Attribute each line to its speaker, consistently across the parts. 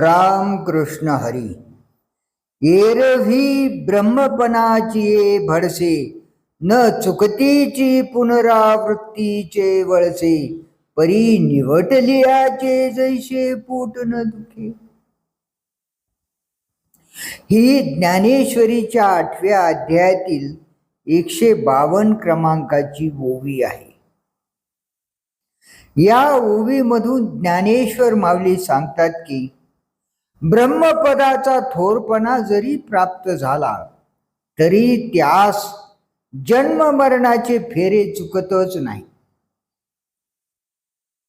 Speaker 1: राम कृष्ण हरी एरवी ब्रह्मपणाची भडसे न चुकतीची पुनरावृत्तीचे वळसे परी निवटलियाचे जैसे पोट न दुखे। ही ज्ञानेश्वरीच्या आठव्या अध्यायातील एकशे बावन्न क्रमांकाची ओवी आहे। या ओवीमधून ज्ञानेश्वर माऊली सांगतात की ब्रह्मपदाचा थोरपणा जरी प्राप्त झाला तरी त्यास जन्म मरणाचे फेरे चुकतच नाही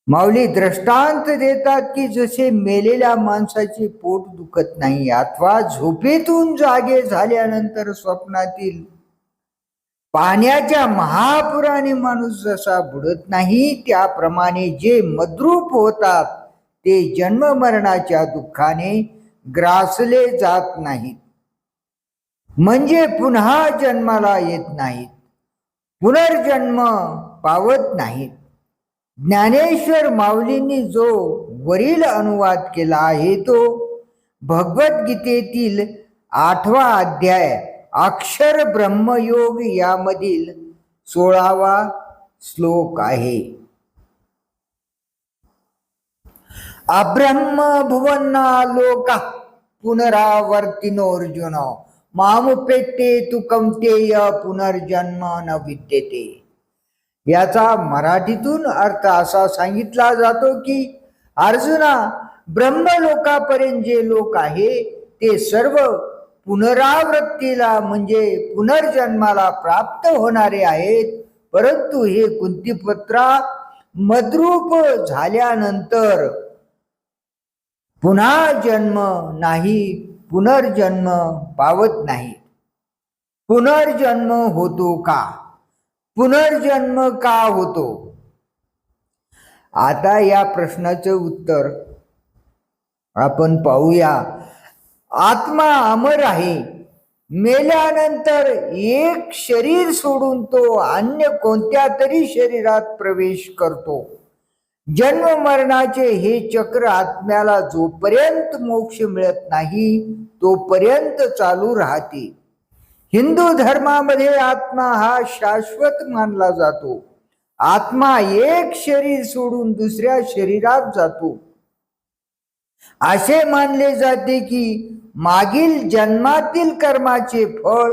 Speaker 1: माऊली दृष्टांत देतात की जसे मेलेल्या माणसाचे पोट दुखत नाही अथवा झोपेतून जागे झाल्यानंतर स्वप्नातील पाण्याच्या महापुराने माणूस जसा बुडत नाही त्याप्रमाणे जे मद्रूप होतात ते जन्ममरणाच्या दुःखाने ग्रासले जात नाहीत. म्हणजे पुन्हा जन्माला येत नाहीत. पुनर्जन्म पावत नाहीत. ज्ञानेश्वर माऊलींनी जो वरील अनुवाद केला आहे तो भगवद्गीतेतील आठवा अध्याय अक्षर ब्रह्मयोग यामधील सोळावा श्लोक आहे. अब्रह्म भुवन्ना लोका पुनरावर्तिनोर्जुन मामुपेते तू कमतेय पुनर्जन्म न विद्यते याचा मराठीतून अर्थ असा सांगितला जातो की अर्जुना ब्रह्मलोकापर्यंत जे लोक आहे ते सर्व पुनरावृत्तीला म्हणजे पुनर्जन्माला प्राप्त होणारे आहेत. परंतु हे कुंतीपत्रा मद्रूप झाल्यानंतर पुन्हा जन्म नाही पुनर्जन्म पावत नाही. पुनर्जन्म होतो का? पुनर्जन्म का होतो? आता या प्रश्नाचं उत्तर आपण पाहूया. आत्मा अमर आहे. मेल्यानंतर एक शरीर सोडून तो अन्य कोणत्या तरी शरीरात प्रवेश करतो. जन्म मरणाचे हे चक्र आत्म्याला जोपर्यंत मोक्ष मिळत नाही तोपर्यंत चालू राहते. हिंदू धर्मामध्ये आत्मा हा शाश्वत मानला जातो. आत्मा एक शरीर सोडून दुसऱ्या शरीरात जातो. असे मानले जाते की मागील जन्मातील कर्माचे फळ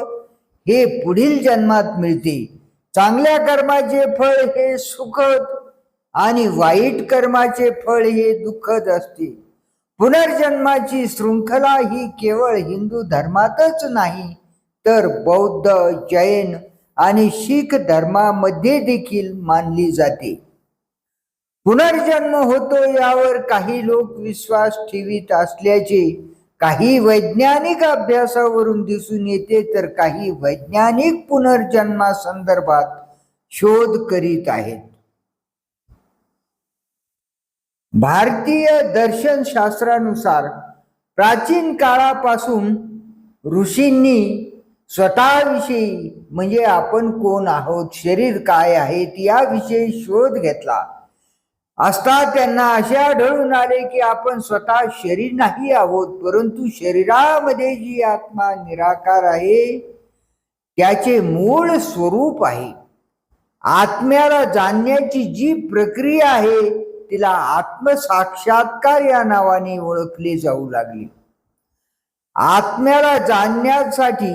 Speaker 1: हे पुढील जन्मात मिळते. चांगल्या कर्माचे फळ हे सुखद आणि वाईट कर्माचे फळ हे दुःखद असते. पुनर्जन्माची शृंखला ही केवळ हिंदू धर्मातच नाही तर बौद्ध जैन आणि शीख धर्मामध्ये देखील मानली जाते. पुनर्जन्म होतो यावर काही लोक विश्वास ठेवीत असल्याचे काही वैज्ञानिक अभ्यासावरून दिसून येते तर काही वैज्ञानिक पुनर्जन्मा संदर्भात शोध करीत आहेत. भारतीय दर्शन शास्त्रानुसार प्राचीन काळापासून ऋषींनी स्वतःविषयी म्हणजे आपण कोण आहोत शरीर काय आहे याविषयी शोध घेतला. असता त्यांना असे आढळून आले की आपण स्वतः शरीर नाही आहोत परंतु शरीरामध्ये जी आत्मा निराकार आहे त्याचे मूळ स्वरूप आहे. आत्म्याला जाणण्याची जी प्रक्रिया आहे तिला आत्मसाक्षात्कार या नावाने ओळखले जाऊ लागले. आत्म्याला जाणण्यासाठी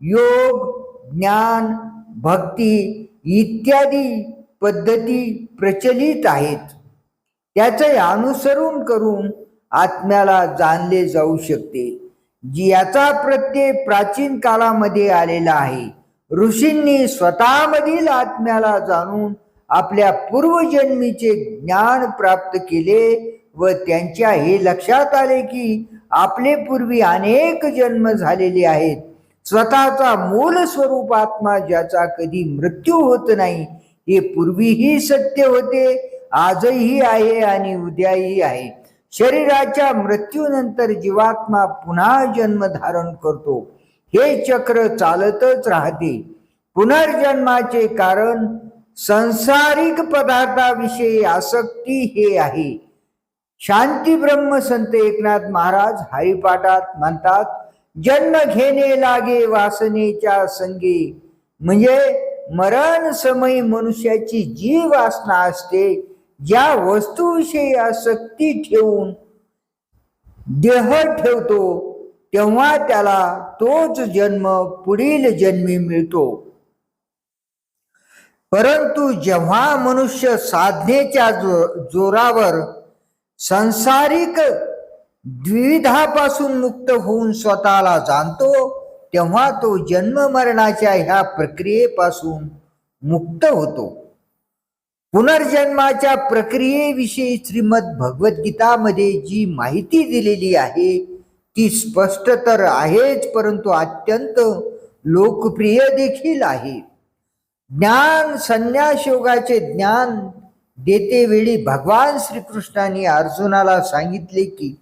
Speaker 1: योग ज्ञान भक्ती इत्यादी पद्धती प्रचलित आहेत. त्याचे अनुसरण करून आत्म्याला जाणले जाऊ शकते जी याचा प्रत्यय प्राचीन काळामध्ये आलेला आहे. ऋषींनी स्वतःमधील आत्म्याला जाणून आपल्या पूर्वजन्मीचे ज्ञान प्राप्त केले व त्यांच्या हे लक्षात आले की आपले पूर्वी अनेक जन्म झालेले आहेत. स्वतःचा मूल स्वरूप आत्मा ज्याचा कधी मृत्यू होत नाही हे पूर्वीही सत्य होते आजही आहे आणि उद्याही आहे. शरीराच्या मृत्यूनंतर जीवात्मा पुन्हा जन्म धारण करतो. हे चक्र चालतच राहते. पुनर्जन्माचे कारण संसारिक पदार्थाविषयी आसक्ती हे आहे. शांती ब्रह्म संत एकनाथ महाराज हरिपाठात म्हणतात जन्म घेणे लागे वासनेच्या संगी. म्हणजे मरण समयी मनुष्याची जी वासना असते ज्या वस्तूविषयी आसक्ती ठेवून देह ठेवतो तेव्हा त्याला तोच जन्म पुढील जन्मी मिळतो. परंतु जेव्हा मनुष्य साधनेच्या जो जोरावर संसारिक द्विधापासून मुक्त होऊन स्वतःला जाणतो तेव्हा तो जन्म मरणाच्या ह्या प्रक्रियेपासून मुक्त होतो. पुनर्जन्माच्या प्रक्रियेविषयी श्रीमद भगवद्गीतामध्ये जी माहिती दिलेली आहे ती स्पष्ट तर आहेच परंतु अत्यंत लोकप्रिय देखील आहे. ज्ञान संन्यास योगाचे ज्ञान देते वेळी भगवान श्रीकृष्णाने अर्जुनाला सांगितले की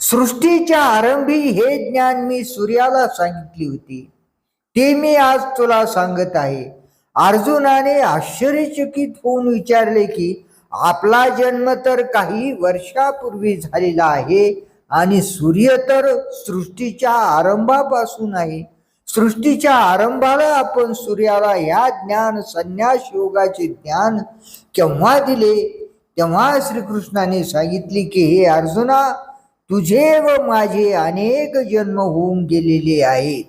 Speaker 1: सृष्टीच्या आरंभी हे ज्ञान मी सूर्याला सांगितले होते. ते मी आज तुला सांगत आहे. अर्जुनाने आश्चर्यचकित होऊन विचारले की आपला जन्म तर काही वर्षापूर्वी झालेला आहे आणि सूर्य तर सृष्टीच्या आरंभापासून आहे. सृष्टीच्या आरंभाला आपण सूर्याला या ज्ञान संन्यास योगाचे ज्ञान केव्हा दिले? तेव्हा श्रीकृष्णाने सांगितले की हे अर्जुना तुझे व माझे अनेक जन्म होऊन गेलेले आहेत.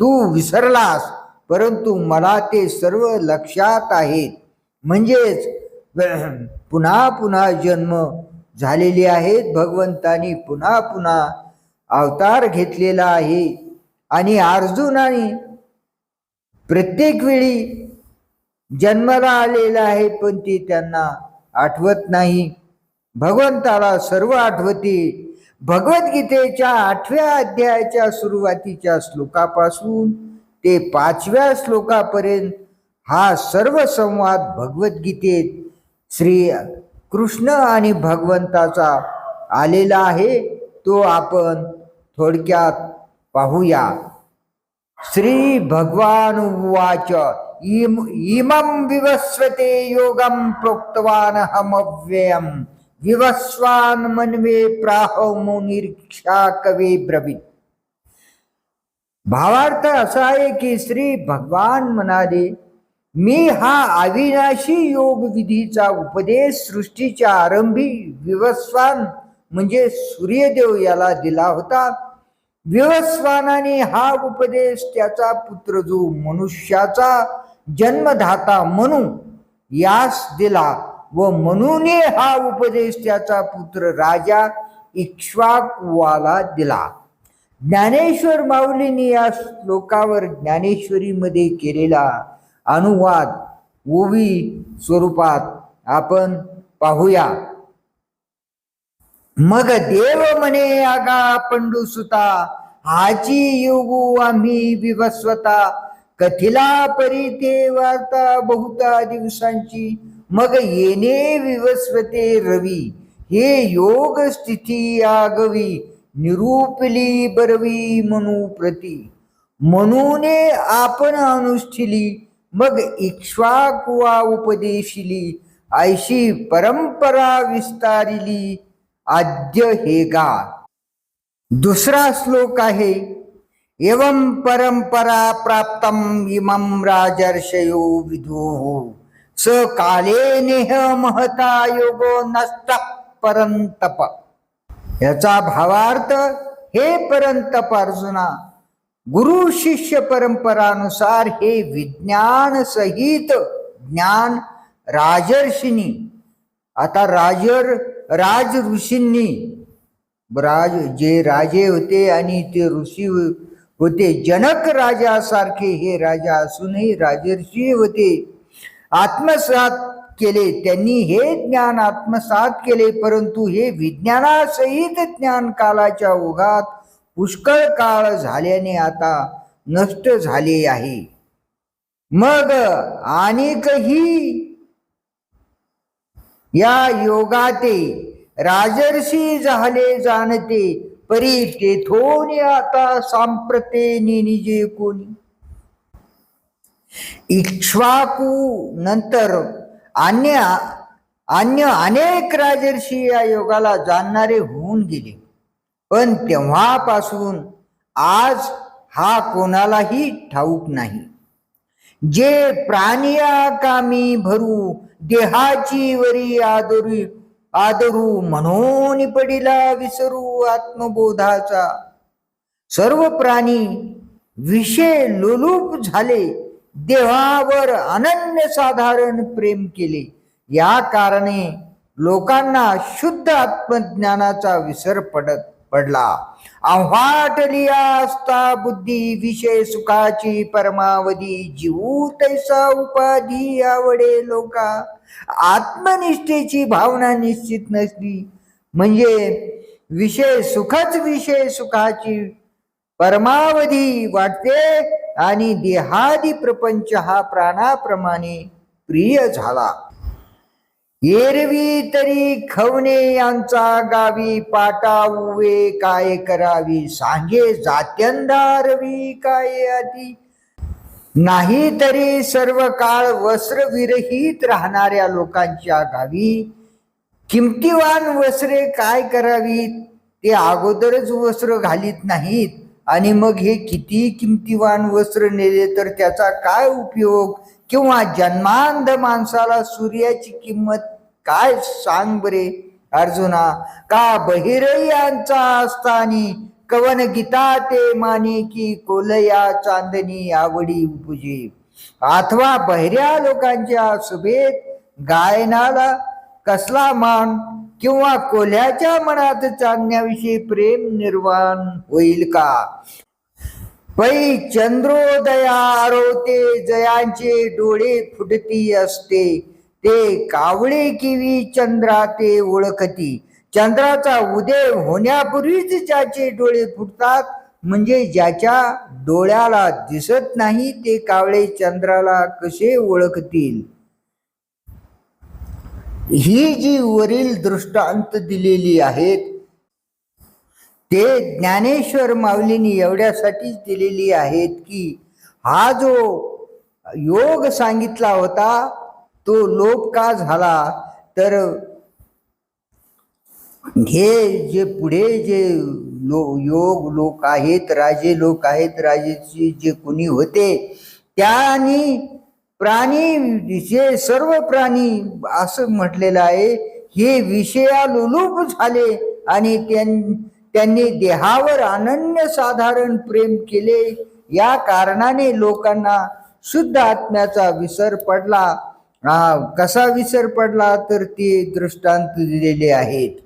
Speaker 1: तू विसरलास परंतु मला ते सर्व लक्षात आहेत. म्हणजेच पुन्हा पुन्हा जन्म झालेले आहेत. भगवंतानी पुन्हा पुन्हा अवतार घेतलेला आहे. आणि अर्जुनाने प्रत्येक वेळी जन्माला आलेला आहे पण ते त्यांना आठवत नाही. भगवंताला सर्व आठवते. भगवद्गीतेच्या आठव्या अध्यायाच्या सुरुवातीच्या श्लोकापासून ते पाचव्या श्लोकापर्यंत हा सर्व संवाद भगवद्गीतेत श्री कृष्ण आणि भगवंताचा आलेला आहे तो आपण थोडक्यात पाहूया. श्री भगवान उवाच इम इमं विवस्वते योगं प्रोक्तवान हमव्ययम विवस्वान मनवे प्राह मुनिरीक्षा कवे ब्रवीत। भावार्थ असा आहे की श्री भगवान म्हणाले मी हा अविनाशी योग विधीचा उपदेश सृष्टीच्या आरंभी विवस्वान म्हणजे सूर्यदेव याला दिला होता. विवस्वानाने हा उपदेश त्याचा पुत्र जो मनुष्याचा जन्मधाता म्हणून यास दिला व मनुने हा उपदेश त्याचा पुत्र राजा इक्ष्वाकुवाला दिला. ज्ञानेश्वर माऊलीने या श्लोकावर ज्ञानेश्वरीमध्ये केलेला अनुवाद ओवी स्वरूपात आपण पाहूया. मग देव म्हणे आगा पंडुसुता आजी योगू आम्ही विवस्वता. कथिला परी ते वार्ता बहुता दिवसांची. मग येणे विवस्वते रवी हे योग स्थिती आगवी. निरूपली बरवी म्हणू प्रती. म्हणून आपण अनुष्ठिली मग इक्ष्वाकुवा उपदेशिली. ऐशी परंपरा विस्तारिली. आद्य हे गा. दुसरा श्लोक आहे एवं परंपरा प्राप्त इमं राजर्षयो विदुः। स काले नेह महता योगो नष्ट परंतप याचा भावार्थ हे परंतप अर्जुना गुरु शिष्य परंपरानुसार हे विज्ञान सहित ज्ञान राजर्षिनी आता राजर राज ऋषींनी राज जे राजे होते आणि ते ऋषी होते जनक राजासारखे हे राजा असूनही राजर्षी होते. आत्मसात केले त्यांनी हे ज्ञान आत्मसात केले परंतु हे विज्ञानासहित ज्ञान कालाच्या ओघात पुष्कळ काळ झाल्याने आता नष्ट झाले आहे. मग अनेकही या योगाते राजर्षी झाले जाणते परी तेथोनी आता सांप्रते निजे कोणी. इक्ष्वाकू नंतर अन्य अन्य अनेक राजर्षी या योगाला जाणणारे होऊन गेले. पण तेव्हापासून आज हा कोणालाही ठाऊक नाही. जे प्राणिया कामी भरू देहाची वरी आदरू आदरू म्हणून पडिला विसरू आत्मबोधाचा सर्व प्राणी विषय लोलूप झाले देहावर अनन्य साधारण प्रेम केले या कारणे लोकांना शुद्ध आत्मज्ञानाचा विसर पडत पडला आव्हाटली असता बुद्धी विषय सुखाची परमावधी जीवू तैसा उपाधी आवडे लोका. आत्मनिष्ठेची भावना निश्चित नसली म्हणजे विषय सुखच विषय सुखाची परमावधी वाटते आणि देहादी प्रपंच हा प्राणाप्रमाणे प्रिय झाला. एरवी तरी खवणे यांचा गावी पाटा उवे काय करावी? सांगे जात्यंधारवी काय आधी नाही तरी सर्व काळ वस्त्र विरहित राहणाऱ्या लोकांच्या गावी किमतीवान वस्त्रे काय करावीत? ते अगोदरच वस्त्र घालीत नाहीत. आणि मग हे किती किमतीवान वस्त्र नेले तर त्याचा काय उपयोग? किंवा जन्मांध माणसाला सूर्याची किंमत काय सांग बरे? अर्जुना का बहिरयांचा असतानी कवन गीता ते माने की कोलया चांदणी आवडी उपजे अथवा बहिऱ्या लोकांच्या शुभेत गायनाला कसला मान? किंवा कोल्ह्याच्या मनात चांदण्याविषयी प्रेम निर्माण होईल का? पै चंद्रोदया आरोते जयांचे डोळे फुटती असते. ते कावळे किवी चंद्रा ते ओळखती. चंद्राचा उदय होण्यापूर्वीच ज्याचे डोळे फुटतात म्हणजे ज्याच्या डोळ्याला दिसत नाही ते कावळे चंद्राला कसे ओळखतील? ही जी वरील दृष्टांत दिलेली आहेत ते ज्ञानेश्वर माऊलींनी एवढ्यासाठीच दिलेली आहेत की हा जो योग सांगितला होता तो लोप का झाला? तर हे जे पुढे जे लो योग लोक आहेत राजे लोक आहेत राजेचे जे कोणी होते त्यानी प्राणी जे सर्व प्राणी असं म्हटलेलं आहे हे विषयालुलूप झाले आणि त्यां- त्यांनी देहावर अनन्य साधारण प्रेम केले. या कारणाने लोकांना शुद्ध आत्म्याचा विसर पडला. हा कसा विसर पडला तर ते दृष्टांत दिलेले आहेत.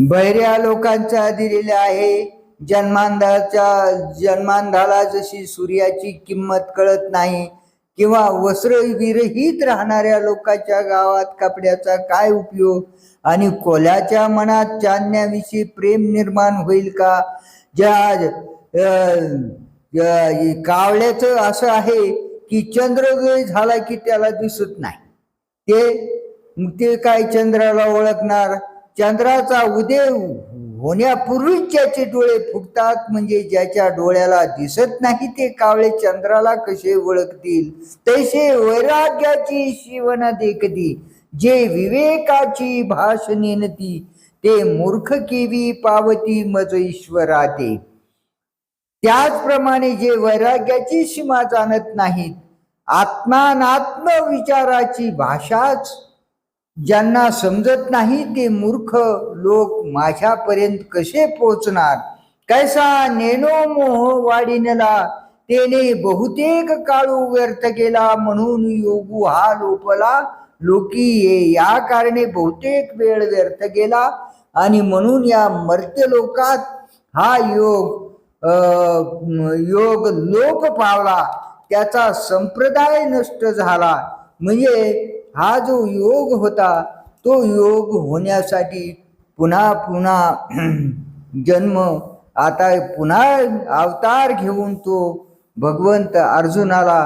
Speaker 1: बहिऱ्या लोकांचा दिलेले आहे. जन्मांधाच्या जन्मांधाला जशी सूर्याची किंमत कळत नाही किंवा वस्त्र विरहित राहणाऱ्या लोकांच्या गावात कपड्याचा काय उपयोग? आणि कोल्याच्या मनात चांदण्याविषयी प्रेम निर्माण होईल का? ज्या कावळ्याचं असं आहे की चंद्रोदय झाला की त्याला दिसत नाही. ते ते काय चंद्राला ओळखणार? चंद्राचा उदय होण्यापूर्वीच ज्याचे डोळे फुटतात म्हणजे ज्याच्या डोळ्याला दिसत नाही ते कावळे चंद्राला कसे ओळखतील? तैसे वैराग्याची शिवन देखती जे विवेकाची भाषणे नेनती ते मूर्ख केवी पावती मज ईश्वराते. त्याचप्रमाणे जे वैराग्याची सीमा जाणत नाहीत आत्मानात्म विचाराची भाषाच. ज्यांना समजत नाही ते मूर्ख लोक माझ्यापर्यंत कसे पोचणार कैसा नेनो मोह वाढिनला? तेने बहुतेक काळू व्यर्थ केला म्हणून योगू हा लोपला. लोकी ये या कारणे बहुतेक वेळ व्यर्थ गेला आणि म्हणून या मर्त्य लोकात हा योग योग लोप पावला त्याचा संप्रदाय नष्ट झाला. म्हणजे हा जो योग होता तो योग होण्यासाठी पुन्हा पुन्हा जन्म आता पुन्हा अवतार घेऊन तो भगवंत अर्जुनाला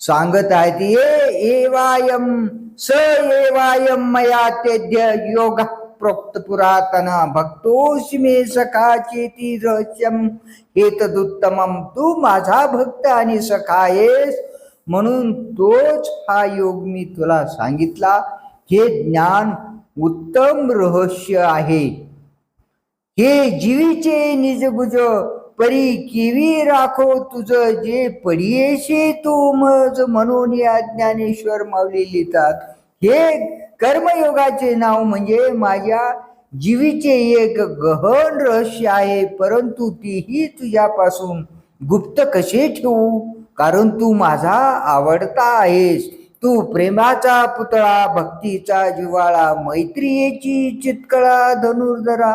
Speaker 1: सांगत आहेत ये एवायम स एवायम मया तेद्य योग प्रोक्त पुरातन भक्तोष मे सखा चेती रहस्यम। एतदुत्तमम तू माझा भक्त आणि सखा आहेस. म्हणून तोच हा योग मी तुला सांगितला. हे ज्ञान उत्तम रहस्य आहे. हे जीवीचे निजबुज परी किवी राखो तुझ जे पडियेशी तू मज म्हणून या ज्ञानेश्वर माऊली लिहितात. हे कर्मयोगाचे नाव म्हणजे माझ्या जीवीचे एक गहन रहस्य आहे परंतु तीही तुझ्यापासून गुप्त कसे ठेवू? कारण तू माझा आवडता आहेस. तू प्रेमाचा पुतळा भक्तीचा जिव्हाळा मैत्रियेची चितकळा धनुर्धरा.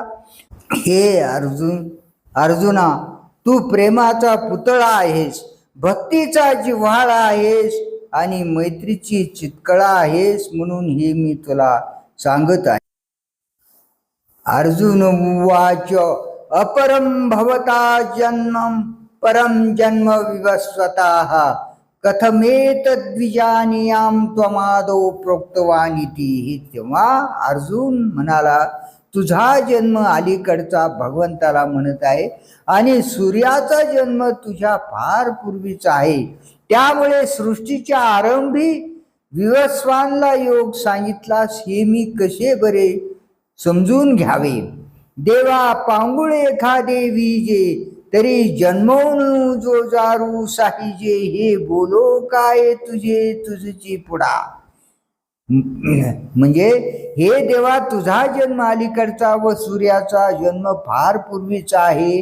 Speaker 1: हे अर्जुन अर्जुना तू प्रेमाचा पुतळा आहेस भक्तीचा जिव्हाळा आहेस आणि मैत्रीची चितकळा आहेस म्हणून हे मी तुला सांगत आहे. अर्जुन उवाच अपरम भवता जन्म परम जन्म विवस्वता। कथमेतद्विजानियाम त्वमादो प्रोक्तवानिती हे तेव्हा अर्जुन म्हणाला तुझा जन्म अलीकडचा भगवंताला म्हणत आहे आणि सूर्याचा जन्म तुझ्या फार पूर्वीचा आहे. त्यामुळे सृष्टीच्या आरंभी विवस्वानला योग सांगितलास हे मी कसे बरे? समजून घ्यावे. देवा पांगुळे एखादे विजे तरी जन्मवून जो जारू साहिजे हे बोलो काय तुझे तुझची पुढा. म्हणजे हे देवा तुझा जन्म अलीकडचा व सूर्याचा जन्म फार पूर्वीचा आहे.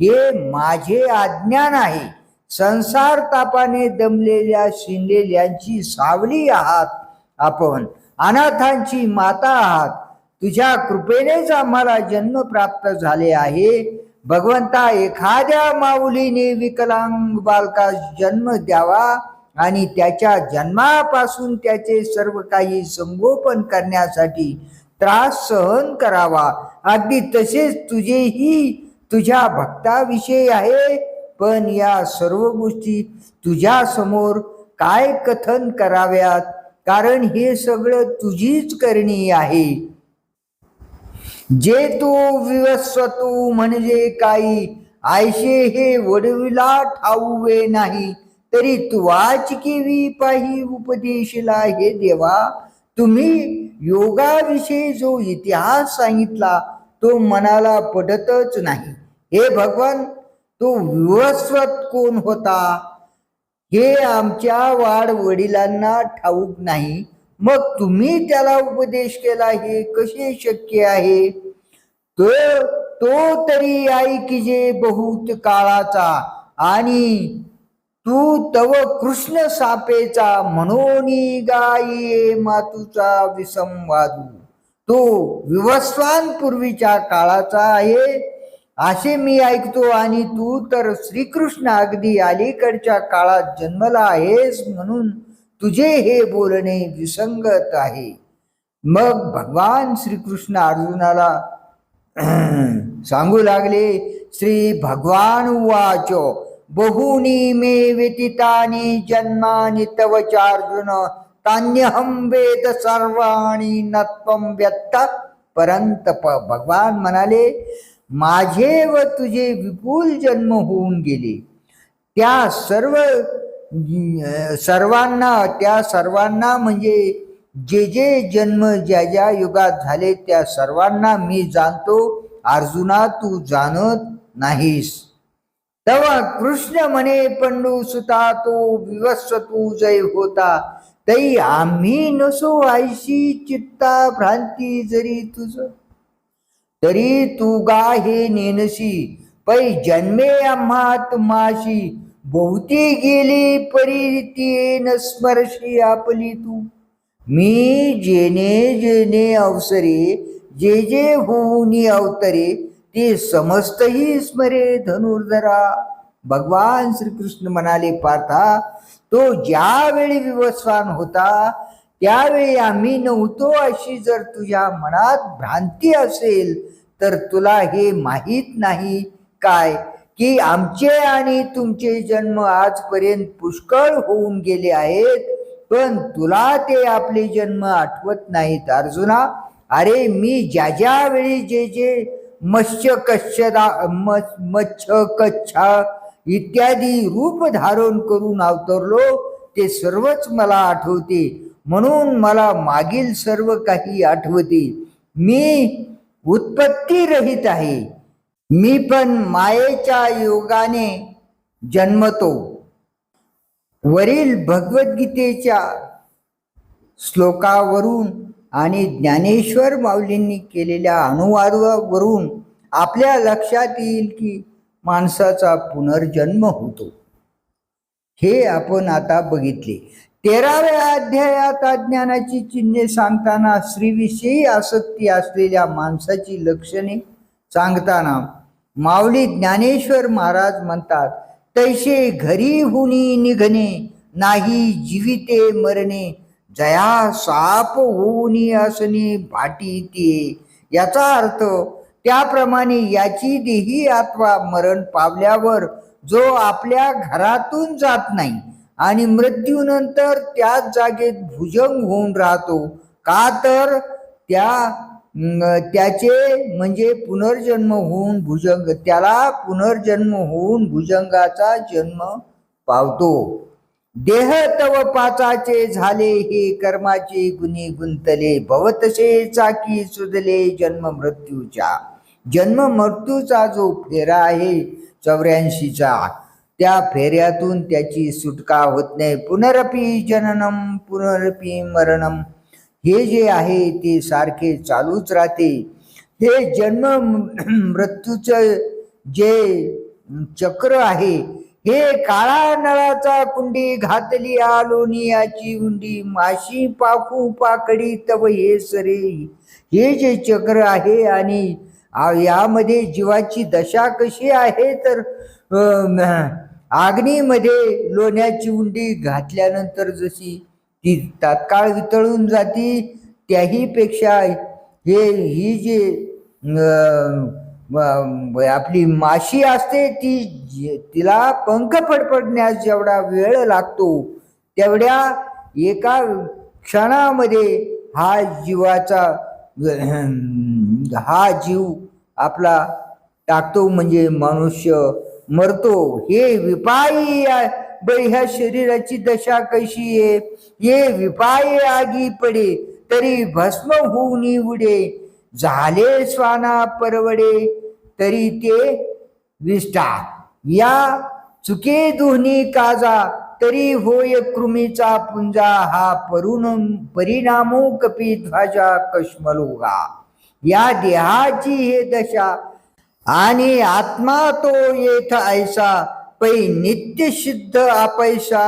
Speaker 1: हे माझे अज्ञान आहे. संसार तापाने दमलेल्या शिनलेल्यांची सावली आहात आपण. अनाथांची माता आहात. तुझ्या कृपेनेच आम्हाला जन्म प्राप्त झाले आहे. भगवंता एखाद्या माऊलीने विकलांग बालकास जन्म द्यावा आणि त्याच्या जन्मापासून त्याचे सर्व काही संगोपन करण्यासाठी त्रास सहन करावा. अगदी तसेच तुझेही तुझ्या भक्ताविषयी आहे. पण या सर्व गोष्टी तुझ्या समोर काय कथन कराव्यात? कारण हे सगळं तुझीच करणी आहे. जे तू विवस्वतो म्हणजे काही आयशे हे वडविला ठाऊवे नाही. तरी तुवाच केवी पाही उपदेशला हे देवा. तुम्ही योगाविषयी जो इतिहास सांगितला तो मनाला पडतच नाही. हे भगवान तो विवस्वत कोण होता? हे आमच्या वाढ वडिलांना ठाऊक नाही. मग तुम्ही त्याला उपदेश केला हे कसे शक्य आहे? तो तो तरी ऐकिजे बहुत काळाचा आणि तू तव कृष्ण सापेचा म्हणून गाई मातूचा विसंवादू. तो विवस्वान पूर्वीच्या काळाचा आहे. असे मी ऐकतो आणि तू तर श्रीकृष्ण अगदी अलीकडच्या काळात जन्मला आहेस म्हणून तुझे हे बोलणे विसंगत आहे. मग भगवान श्रीकृष्ण अर्जुनाला सांगू लागले श्री भगवान उवाच बहुनी मे व्यतीतानि जन्मानि तव चार्जुन तान्यहम वेद सर्वाणी नत्वम व्यक्त. परंतप भगवान म्हणाले माझे व तुझे विपुल जन्म होऊन गेले. त्या सर्व सर्वांना त्या सर्वांना म्हणजे जे जे जन्म ज्या ज्या युगात झाले त्या सर्वांना मी जाणतो. अर्जुना तू जाणत नाहीस. तेव्हा कृष्ण म्हणे पंडू सुता तो विवस्व तू जय होता. तई आम्ही नसो आयशी चित्ता भ्रांती जरी तुझ. तरी तू गा हे नेनसी पै जन्मे आम्हा तुम्हाशी बहुती गेली परी ती स्मरशी आपली तू. मी जेने जेने अवसरे जे जे होऊनी अवतरे ते समस्तही स्मरे धनुर्धरा. भगवान श्रीकृष्ण म्हणाले पार्था तो ज्यावेळी विवस्वान होता त्यावेळी आम्ही नव्हतो अशी जर तुझ्या मनात भ्रांती असेल तर तुला हे माहीत नाही. काय? की आमचे आणि तुमचे जन्म आजपर्यंत पुष्कळ होऊन गेले आहेत पण तुला ते आपले जन्म आठवत नाहीत अर्जुना. अरे मी ज्या ज्या वेळी जे जे मत्स्य कच्छदा मच्छ कच्छा इत्यादी रूप धारण करून अवतरलो ते सर्वच मला आठवते. म्हणून मला मागील सर्व काही आठवते. मी उत्पत्ती रहित आहे. मी पण मायेच्या योगाने जन्मतो. वरील भगवद्गीतेच्या श्लोकावरून आणि ज्ञानेश्वर माऊलींनी केलेल्या अनुवादावरून आपल्या लक्षात येईल की माणसाचा पुनर्जन्म होतो. हे आपण आता बघितले. तेराव्या अध्यायात अज्ञानाची चिन्हे सांगताना श्रीविषयी आसक्ती असलेल्या माणसाची लक्षणे सांगताना माऊली ज्ञानेश्वर महाराज म्हणतात तैसे घरी हुनी निघणे नाही जीविते मरणे. जया साप होऊनी असणे भाटी ते याचा अर्थ त्याप्रमाणे याची देही अथवा मरण पावल्यावर जो आपल्या घरातून जात नाही आणि मृत्यूनंतर त्याच जागेत भुजंग होऊन राहतो का तर त्या त्याचे म्हणजे पुनर्जन्म होऊन भुजंग त्याला पुनर्जन्म होऊन भुजंगाचा जन्म पावतो. देह तव पाचाचे झाले हे कर्माचे गुन्हे गुंतले भवतसे चाकी सुजले जन्म मृत्यूच्या. जन्म मृत्यूचा जो फेरा आहे चौऱ्याऐंशीचा त्या फेऱ्यातून त्याची सुटका होत नाही. पुनरपी जननम पुनरपी मरणम. हे जे आहे ते सारखे चालूच राहते. हे जन्म मृत्यूचं जे चक्र आहे हे काळा नळाचा कुंडी घातली आलोनियाची उंडी माशी पाकू पाकडी तव हे सरे. हे जे चक्र आहे आणि यामध्ये जीवाची दशा कशी आहे तर आग्नीमध्ये लोण्याची उंडी घातल्यानंतर जशी ती तात्काळ वितळून जाती त्याही पेक्षा हे ही जी आपली माशी असते ती जी- तिला पंख फडफडण्यास जेवढा वेळ लागतो तेवढ्या एका क्षणामध्ये हा जीवाचा हा जीव आपला टाकतो म्हणजे मनुष्य मरतो. हे विपायी आहे. ह्या शरीराची दशा कशी आहे ये विपाये आगी पडे तरी भस्म होऊन उडे झाले स्वाना परवडे तरी ते विष्टा या चुके दोन्ही काजा तरी होय कृमीचा पुंजा हा परुण परिणामो कपी ध्वजा कश्मलोगा या देहाची हे दशा आणि आत्मा तो येथ ऐसा पै नित्य सिद्ध अपैसा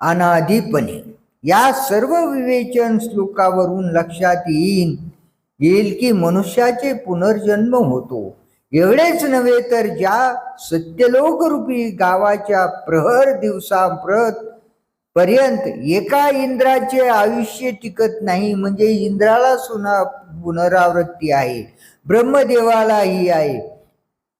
Speaker 1: अनादिपणे. या सर्व विवेचन श्लोकावरून लक्षात येईन येईल की मनुष्याचे पुनर्जन्म होतो. एवढेच नव्हे तर ज्या सत्यलोक रूपी गावाच्या प्रहर दिवसाप्रत पर्यंत एका इंद्राचे आयुष्य टिकत नाही म्हणजे इंद्राला सुना पुनरावृत्ती आहे ब्रह्मदेवालाही आहे.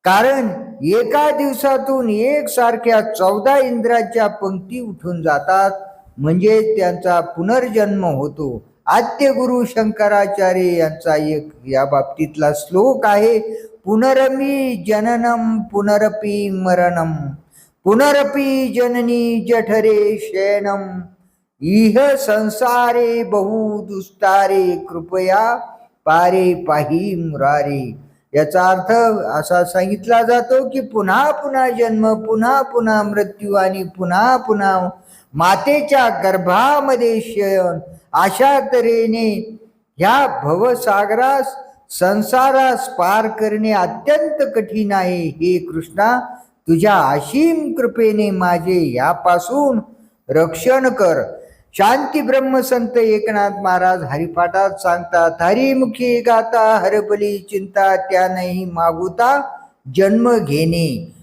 Speaker 1: कारण एका दिवसातून एक सारख्या चौदा इंद्राच्या पंक्ती उठून जातात. म्हणजे त्यांचा पुनर्जन्म होतो. आद्य गुरु शंकराचार्य यांचा एक या बाबतीतला श्लोक आहे. पुनरमी जननम पुनरपी मरणम. पुनरपी जननी जठरे शयनम. इह संसारे बहु दुस्तारे कृपया पारे पाही मुरारे याचा अर्थ असा सांगितला जातो की पुन्हा पुन्हा जन्म पुन्हा पुन्हा मृत्यू आणि पुन्हा पुन्हा मातेच्या गर्भामध्ये शयन. अशा तऱ्हेने ह्या भवसागरास संसारास पार करणे अत्यंत कठीण आहे. हे कृष्णा तुझ्या असीम कृपेने माझे यापासून रक्षण कर. शांती ब्रह्मसंत एकनाथ महाराज हरिपाठात सांगतात हरिमुखी गाता हरबली चिंता त्यानेही मागुता जन्म घेणे.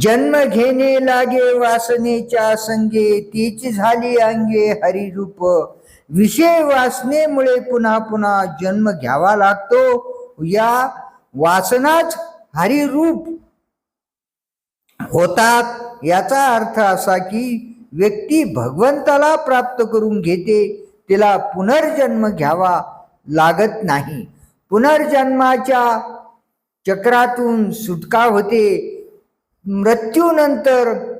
Speaker 1: जन्म घेणे लागे वासनेच्या संगे तीच झाली अंगे हरिरूप. विषय वासनेमुळे पुन्हा पुन्हा जन्म घ्यावा लागतो या वासनाच हरिरूप होतात. याचा अर्थ असा की व्यक्ती भगवंताला प्राप्त करून घेते तिला पुनर्जन्म घ्यावा लागत नाही. पुनर्जन्माच्या चक्रातून सुटका होते. मृत्यूनंतर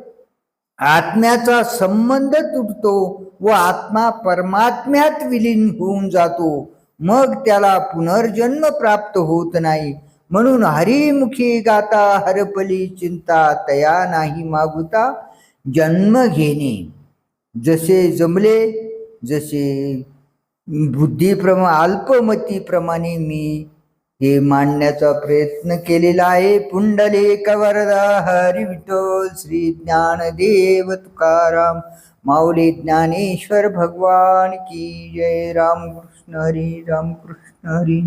Speaker 1: आत्म्याचा संबंध तुटतो व आत्मा परमात्म्यात विलीन होऊन जातो. मग त्याला पुनर्जन्म प्राप्त होत नाही. म्हणून हरिमुखी गाता हरपली चिंता तया नाही मागुता. जन्म घेणे. जसे जमले जसे बुद्धीप्रमा अल्पमतीप्रमाणे मी हे मांडण्याचा प्रयत्न केलेला आहे. पुंडले कवरदा हरी विठोल श्री ज्ञानदेव तुकाराम माऊली ज्ञानेश्वर भगवान की जय. रामकृष्ण हरी रामकृष्ण हरी.